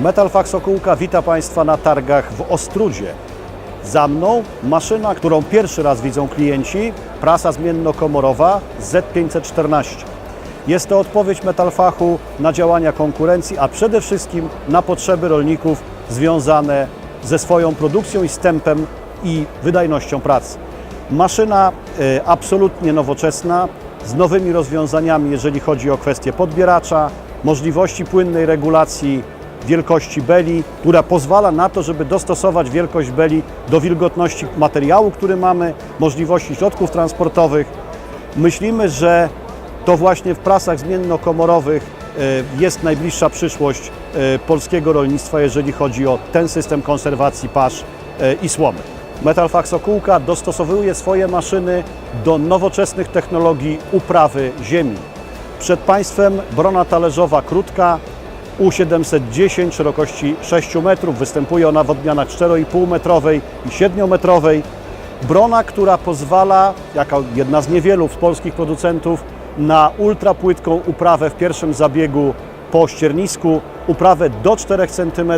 Metalfak Sokółka wita Państwa na targach w Ostrudzie. Za mną maszyna, którą pierwszy raz widzą klienci, prasa zmiennokomorowa Z514. Jest to odpowiedź Metalfachu na działania konkurencji, a przede wszystkim na potrzeby rolników związane ze swoją produkcją i z i wydajnością pracy. Maszyna y, absolutnie nowoczesna, z nowymi rozwiązaniami, jeżeli chodzi o kwestię podbieracza, możliwości płynnej regulacji wielkości beli, która pozwala na to, żeby dostosować wielkość beli do wilgotności materiału, który mamy, możliwości środków transportowych. Myślimy, że to właśnie w prasach zmiennokomorowych y, jest najbliższa przyszłość y, polskiego rolnictwa, jeżeli chodzi o ten system konserwacji pasz y, i słomy. Metalfak Sokółka dostosowuje swoje maszyny do nowoczesnych technologii uprawy ziemi. Przed Państwem brona talerzowa krótka U710 szerokości 6 metrów. Występuje ona w odmianach 4,5 metrowej i 7 metrowej. Brona, która pozwala, jako jedna z niewielu z polskich producentów, na ultrapłytką uprawę w pierwszym zabiegu po ściernisku, uprawę do 4 cm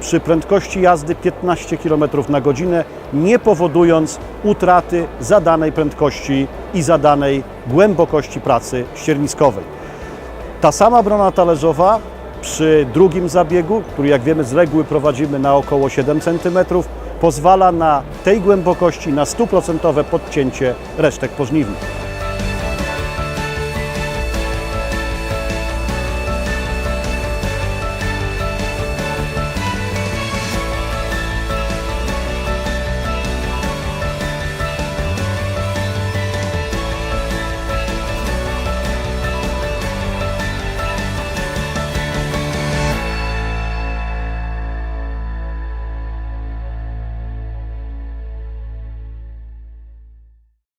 przy prędkości jazdy 15 km na godzinę, nie powodując utraty zadanej prędkości i zadanej głębokości pracy ścierniskowej. Ta sama brona talerzowa przy drugim zabiegu, który jak wiemy z reguły prowadzimy na około 7 cm, pozwala na tej głębokości na stuprocentowe podcięcie resztek pożniwnych.